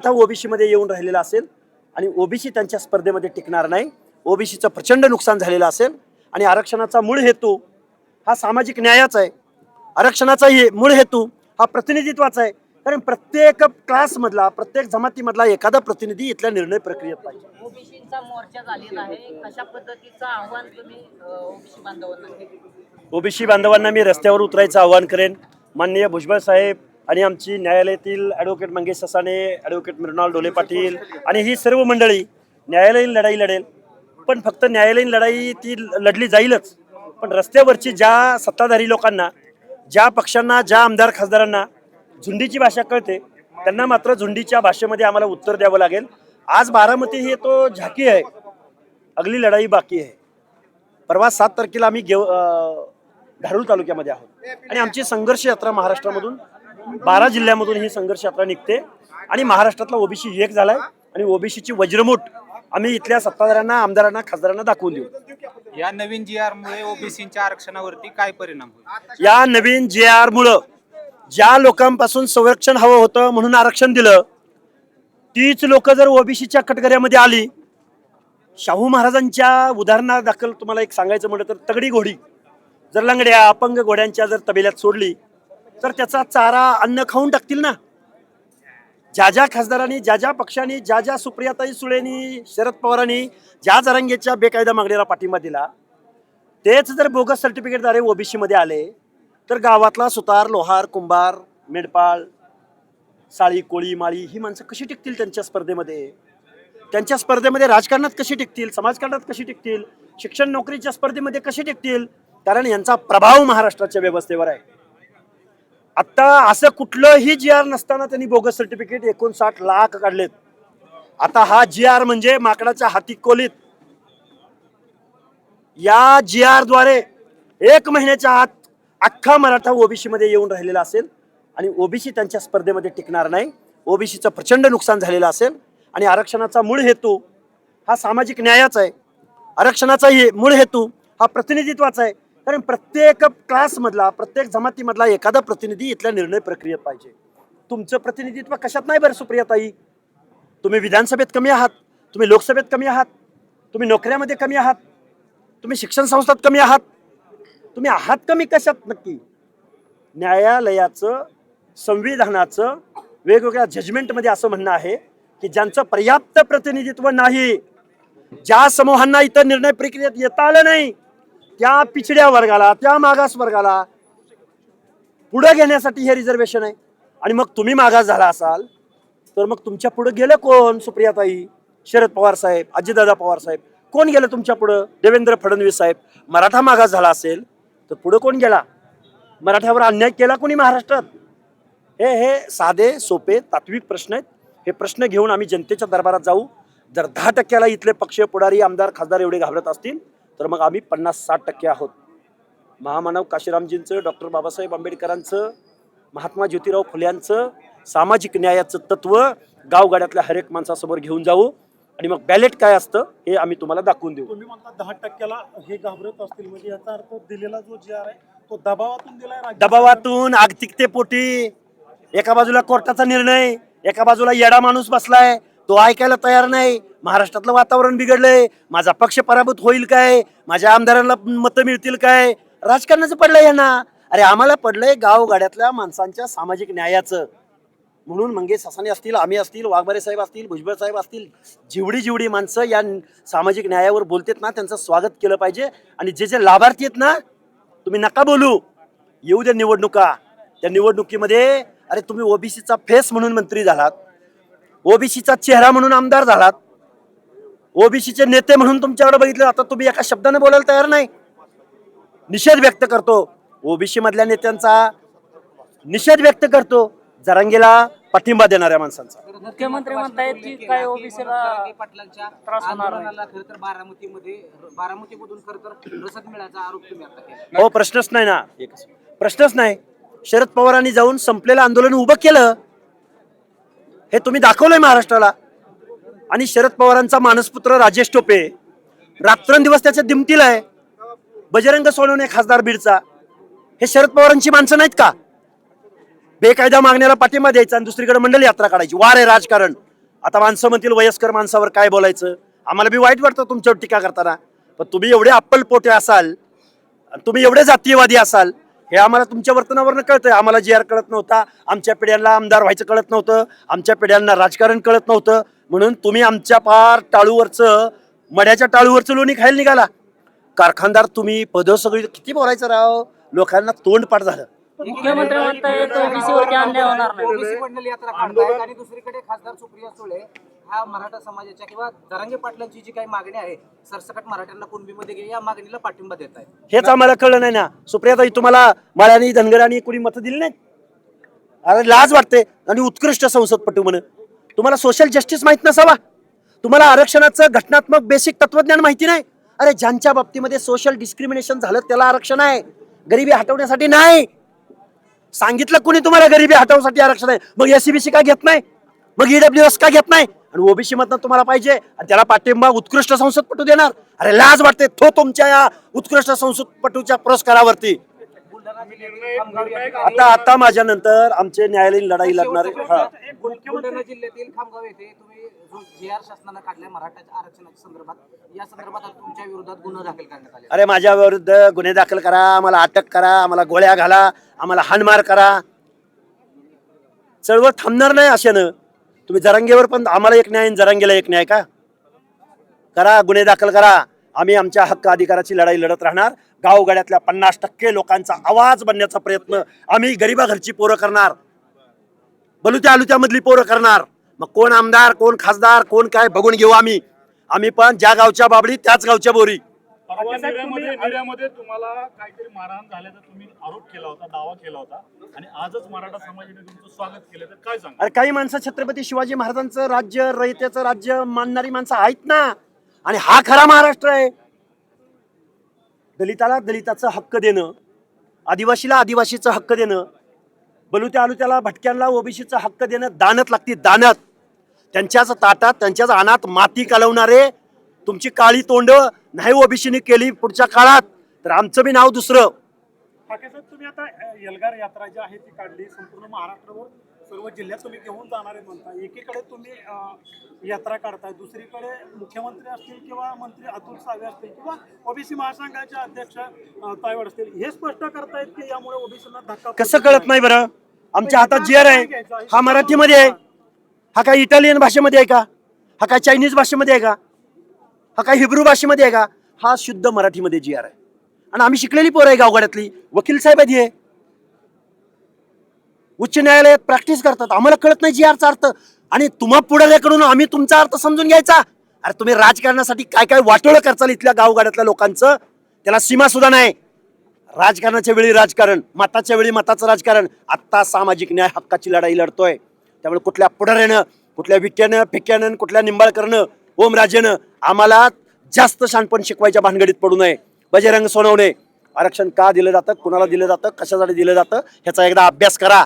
आता ओबीसी मध्ये येऊन राहिलेला असेल आणि ओबीसी त्यांच्या स्पर्धेमध्ये टिकणार नाही. ओबीसीचं प्रचंड नुकसान झालेलं असेल आणि आरक्षणाचा मूळ हेतू हा सामाजिक न्यायाचा आहे. आरक्षणाचा हे मूळ हेतू हा प्रतिनिधित्वाचा आहे. कारण प्रत्येक क्लासमधला प्रत्येक जमातीमधला एखादा प्रतिनिधी इथल्या निर्णय प्रक्रियेत पाहिजे. ओबीसीचा मोर्चा झालेला आहे. कशा पद्धतीचं आव्हान तुम्ही ओबीसी बांधवांना? ओबीसी बांधवांना मी रस्त्यावर उतरायचं आवाहन करेन. माननीय भुजबळ साहेब आणि आमची न्यायालयातील ॲडव्होकेट मंगेश ससाणे ॲडव्होकेट मृणाल डोले पाटील आणि ही सर्व मंडळी न्यायालयीन लढाई लढेल. पण फक्त न्यायालयीन लढाई ती लढली जाईलच. पण रस्त्यावरची ज्या सत्ताधारी लोकांना ज्या पक्षांना ज्या आमदार खासदारांना झुंडीची भाषा कळते त्यांना मात्र झुंडीच्या भाषेमध्ये आम्हाला उत्तर द्यावं लागेल. आज बारामती ही तो झाकी आहे. अगली लढाई बाकी आहे. परवा सात तारखेला आम्ही गेव अं, धारूर तालुक्यामध्ये आहोत. आणि आमची संघर्ष यात्रा महाराष्ट्रामधून बारा जिल्ह्यामधून ही संघर्ष यात्रा निघते. आणि महाराष्ट्रातला ओबीसी एक झालाय. आणि ओबीसीची वज्रमूठ आम्ही इथल्या सत्ताधाऱ्यांना आमदारांना खासदारांना दाखवून देऊ. या नवीन जी आर मुळे ओबीसीच्या आरक्षणावरती काय परिणाम होईल? या नवीन जे आर मुळे ज्या लोकांपासून संरक्षण हवं होतं म्हणून आरक्षण दिलं तीच लोक जर ओबीसीच्या कटकऱ्यामध्ये आली शाहू महाराजांच्या उदाहरणादाखल तुम्हाला एक सांगायचं म्हटलं तर तगडी घोडी. जर लंगड्या अपंग घोड्यांच्या जर तबेल्यात सोडली तर त्याचा चारा अन्न खाऊन टाकतील ना. ज्या ज्या खासदारांनी ज्या ज्या पक्षांनी ज्या ज्या सुप्रियाताई सुळेनी शरद पवारांनी ज्या जरांगेच्या बेकायदा मागणीला पाठिंबा दिला तेच जर बोगस सर्टिफिकेटद्वारे ओबीसीमध्ये आले तर गावातला सुतार लोहार कुंभार मेंढपाळ साळी कोळी माळी ही माणसं कशी टिकतील त्यांच्या स्पर्धेमध्ये? त्यांच्या स्पर्धेमध्ये राजकारणात कशी टिकतील? समाजकारणात कशी टिकतील? शिक्षण नोकरीच्या स्पर्धेमध्ये कशी टिकतील? कारण यांचा प्रभाव महाराष्ट्राच्या व्यवस्थेवर आहे. आता असं कुठलंही जी आर नसताना त्यांनी बोगस सर्टिफिकेट एकोणसाठ लाख काढलेत. आता हा जी आर म्हणजे माकडाच्या हाती कोलीत या जी आरद्वारे एक महिन्याच्या आत अख्खा मराठा ओबीसी मध्ये येऊन राहिलेला असेल आणि ओबीसी त्यांच्या स्पर्धेमध्ये टिकणार नाही. ओबीसीचं प्रचंड नुकसान झालेलं असेल आणि आरक्षणाचा मूळ हेतू हा सामाजिक न्यायाचा आहे. आरक्षणाचा हे मूळ हेतू हा प्रतिनिधित्वाचा आहे. कारण प्रत्येक क्लासमधला प्रत्येक जमातीमधला एखादा प्रतिनिधी इथल्या निर्णय प्रक्रियेत पाहिजे. तुमचं प्रतिनिधित्व कशात नाही बरं सुप्रियाताई? तुम्ही विधानसभेत कमी आहात तुम्ही लोकसभेत कमी आहात तुम्ही नोकऱ्यामध्ये कमी आहात तुम्ही शिक्षण संस्थात कमी आहात. तुम्ही आहात कमी कशात नक्की? न्यायालयाचं संविधानाचं वेगवेगळ्या जजमेंटमध्ये असं म्हणणं आहे की ज्यांचं पर्याप्त प्रतिनिधित्व नाही ज्या समूहांना इतर निर्णय प्रक्रियेत येता आलं नाही त्या पिछड्या वर्गाला त्या मागास वर्गाला पुढे घेण्यासाठी हे रिझर्वेशन आहे. आणि मग तुम्ही मागास झाला असाल तर मग तुमच्यापुढे गेलं कोण सुप्रियाताई शरद पवार साहेब अजितदादा पवार साहेब? कोण गेलं तुमच्या पुढं? देवेंद्र फडणवीस साहेब. मराठा मागास झाला असेल तर पुढं कोण गेला? मराठ्यावर अन्याय केला कोणी महाराष्ट्रात? हे हे साधे सोपे तात्विक प्रश्न आहेत. हे प्रश्न घेऊन आम्ही जनतेच्या दरबारात जाऊ. जर दहा टक्क्याला इथले पक्ष पुढारी आमदार खासदार एवढे घाबरत असतील तर मग आम्ही पन्नास साठ टक्के आहोत. महामानव काशीरामजींचं डॉक्टर बाबासाहेब आंबेडकरांचं महात्मा ज्योतिराव फुल्यांचं सामाजिक न्यायाचं तत्व गावगाड्यातल्या हरेक माणसासमोर घेऊन जाऊ आणि मग बॅलेट काय असतं हे आम्ही तुम्हाला दाखवून देऊ. तुम्ही म्हणता दहा टक्क्याला हे घाबरत असतील. म्हणजे याचा अर्थ दिलेला जो जी आर आहे तो दबावातून दिलाय राज्य दबावातून आर्थिकतेपोटी एका बाजूला कोर्टाचा निर्णय एका बाजूला येडा माणूस बसलाय तो ऐकायला तयार नाही. महाराष्ट्रातलं वातावरण बिघडलंय. माझा पक्ष पराभूत होईल काय? माझ्या आमदारांना मतं मिळतील काय? राजकारणाचं पडलंय यांना. अरे आम्हाला पडलंय गावगाड्यातल्या माणसांच्या सामाजिक न्यायाचं. म्हणून मंगेश ससाने असतील आम्ही असतील वाघमारे साहेब असतील भुजबळ साहेब असतील जेवढी जेवढी माणसं या सामाजिक न्यायावर बोलतात ना त्यांचं स्वागत केलं पाहिजे. आणि जे जे लाभार्थी आहेत ना तुम्ही नका बोलू. येऊ द्या निवडणुका. त्या निवडणुकीमध्ये अरे तुम्ही ओबीसीचा फेस म्हणून मंत्री झालात. ओबीसीचा चेहरा म्हणून आमदार झालात. ओबीसीचे नेते म्हणून तुमच्याकडे बघितलं आता तुम्ही एका शब्दाने बोलायला तयार नाही. निषेध व्यक्त करतो. ओबीसी मधल्या नेत्यांचा निषेध व्यक्त करतो. जरांगेला पाठिंबा देणाऱ्या माणसांचा. मुख्यमंत्री म्हणतायत की काय ओबीसीला जरांगे पाटलांच्या त्रास होणार नाही. आंदोलनाला खरं तर बारामतीमध्ये बारामतीमधून खरं तर रसद मिळायचा आरोप तुम्ही आता केला. हो प्रश्नच नाही ना. प्रश्नच नाही. शरद पवारांनी जाऊन संपलेलं आंदोलन उभं केलं. हे तुम्ही दाखवलंय महाराष्ट्राला. आणि शरद पवारांचा मानसपुत्र राजेश टोपे रात्रंदिवस त्याच्या दिमतीला आहे. बजरंग सोनवणे खासदार बीडचा. हे शरद पवारांची माणसं नाहीत का? बेकायदा मागण्याला पाठिंबा द्यायचा आणि दुसरीकडे मंडल यात्रा काढायची. वार आहे राजकारण. आता माणसं म्हणतील वयस्कर माणसावर काय बोलायचं? आम्हाला बी वाईट वाटतं तुमच्यावर टीका करताना. पण तुम्ही एवढे अप्पल पोटे असाल आणि तुम्ही एवढे जातीयवादी असाल हे आम्हाला तुमच्या वर्तनावरनं कळतंय. आम्हाला जी आर कळत नव्हता. आमच्या पिढ्यांना आमदार व्हायचं कळत नव्हतं. आमच्या पिढ्यांना राजकारण कळत नव्हतं. म्हणून तुम्ही आमच्या पार टाळूवरचं मड्याच्या टाळूवरचं लोणी खायला निघाला. कारखानदार तुम्ही पद सगळी किती बोलायचं राव? लोकांना तोंड पाठ झालं. मुख्यमंत्री म्हणतायत ओबीसी वरती अन्याय होणार नाही. ओबीसी यात्रा आणि दुसरीकडे खासदार सुप्रिया सुळे ह्या मराठा समाजाच्या किंवा दरांगे पाटलांची जी काही मागणी आहे सरसकट मराठ्यांना कुणबीमध्ये घे या मागणीला पाठिंबा देत आहेत. हेच आम्हाला कळलं नाही ना. सुप्रियाताई तुम्हाला माळ्यानी धनगरांनी कुणी मतं दिली नाहीत? अरे लाज वाटते आणि उत्कृष्ट संसदपटू म्हण तुम्हाला सोशल जस्टिस माहीत नसावा. तुम्हाला आरक्षणाचं घटनात्मक बेसिक तत्वज्ञान माहिती नाही. अरे ज्यांच्या बाबतीमध्ये सोशल डिस्क्रिमिनेशन झालं त्याला आरक्षण आहे. गरिबी हटवण्यासाठी नाही. सांगितलं कुणी तुम्हाला गरिबी हटवण्यासाठी आरक्षण आहे? मग एसीबीसी का घेत नाही? मग ईडब्ल्यू एस का घेत नाही? आणि ओबीसी मधनं तुम्हाला पाहिजे. आणि त्याला पाठिंबा उत्कृष्ट संसदपटू देणार. अरे लाज वाटते तो तुमच्या या उत्कृष्ट संसदपटूच्या पुरस्कारावरती. आता आता माझ्या नंतर आमचे न्यायालयीन लढाई लढणारे हा. बुलढाणा जिल्ह्यातील खामगाव येथे तुम्ही जो जी आर शासनानं काढलाय मराठा आरक्षणाच्या संदर्भात या संदर्भात आता तुमच्या विरोधात गुन्हा दाखल करण्यात आले अरे माझ्या विरुद्ध गुन्हे दाखल करा आम्हाला अटक करा आम्हाला गोळ्या घाला आम्हाला हाणमार करा. चळवळ थांबणार नाही अशानं. तुम्ही जरांगेवर पण आम्हाला एक न्याय आणि जरांगेला एक न्याय का? करा गुन्हे दाखल करा. आम्ही आमच्या हक्क अधिकाराची लढाई लढत राहणार. गावगाड्यातल्या पन्नास टक्के लोकांचा आवाज बनण्याचा प्रयत्न आम्ही गरीबा घरची पोरं करणार. बलुत्या आलुत्यामधली पोरं करणार. मग कोण आमदार कोण खासदार कोण काय बघून घेऊ आम्ही. आम्ही पण ज्या गावच्या बाबडी त्याच गावच्या बोरी. परवा निर्यामध्ये निर्यामध्ये तुम्हाला काहीतरी मारहाण झाल्याचा तुम्ही आरोप केला होता दावा केला होता. आणि आजच मराठा समाजाने तुमचं स्वागत केलं तर काय सांगा अरे काही माणसं छत्रपती शिवाजी महाराजांचं राज्य रयतेचं राज्य मानणारी माणसं आहेत ना. आणि हा खरा महाराष्ट्र आहे. दलिताला दलिताचं हक्क देणं आदिवासीला आदिवासीचं हक्क देणं बलुत्या आलुत्याला भटक्यांना ओबीसीचं हक्क देणं दानत लागती दानत. त्यांच्याच ताटात त्यांच्याच अनात माती कालवणारे तुमची काळी तोंड नाही ओबीसीने केली पुढच्या काळात तर आमचं बी नाव दुसरं. तुम्ही आता अ, एल्गार यात्रा जी आहे ती काढली संपूर्ण महाराष्ट्रावर सर्व जिल्ह्यात तुम्ही घेऊन जाणार आहे म्हणता एकीकडे तुम्ही यात्रा काढताय दुसरीकडे मुख्यमंत्री असतील किंवा मंत्री अतुल सावे असतील किंवा ओबीसी महासंघाचे अध्यक्ष तायवाड असतील हे स्पष्ट करतायत की यामुळे ओबीसीना धक्का कसं कळत नाही बरं? आमच्या हातात जी आर आहे. हा मराठीमध्ये आहे. हा काय इटालियन भाषेमध्ये आहे का? हा काय चायनीज भाषेमध्ये आहे का? हा काय हिब्रू भाषेमध्ये आहे का? हा शुद्ध मराठीमध्ये जी आर आहे. आणि आम्ही शिकलेली पोरं आहे गावगाड्यातली. वकील साहेब आहेत हे. उच्च न्यायालयात प्रॅक्टिस करतात. आम्हाला कळत नाही जी आरचा अर्थ. आणि तुम्हा पुढाऱ्याकडून आम्ही तुमचा अर्थ समजून घ्यायचा. अरे तुम्ही राजकारणासाठी काय काय वाटोळं करचाल इथल्या गावगाड्यातल्या लोकांचं? त्याला सीमा सुद्धा नाही. राजकारणाच्या वेळी राजकारण मताच्या वेळी मताचं राजकारण. आत्ता सामाजिक न्याय हक्काची लढाई लढतोय. त्यामुळे कुठल्या पुढाऱ्यानं कुठल्या विक्यानं फिक्यानं कुठल्या निंबाळकरनं ओमराजेनं आम्हाला जास्त शानपण शिकवायच्या भानगडीत पडू नये. बजरंग सोनवणे आरक्षण का दिलं जातं? कुणाला दिलं जातं? कशासाठी दिलं जातं? ह्याचा एकदा अभ्यास करा.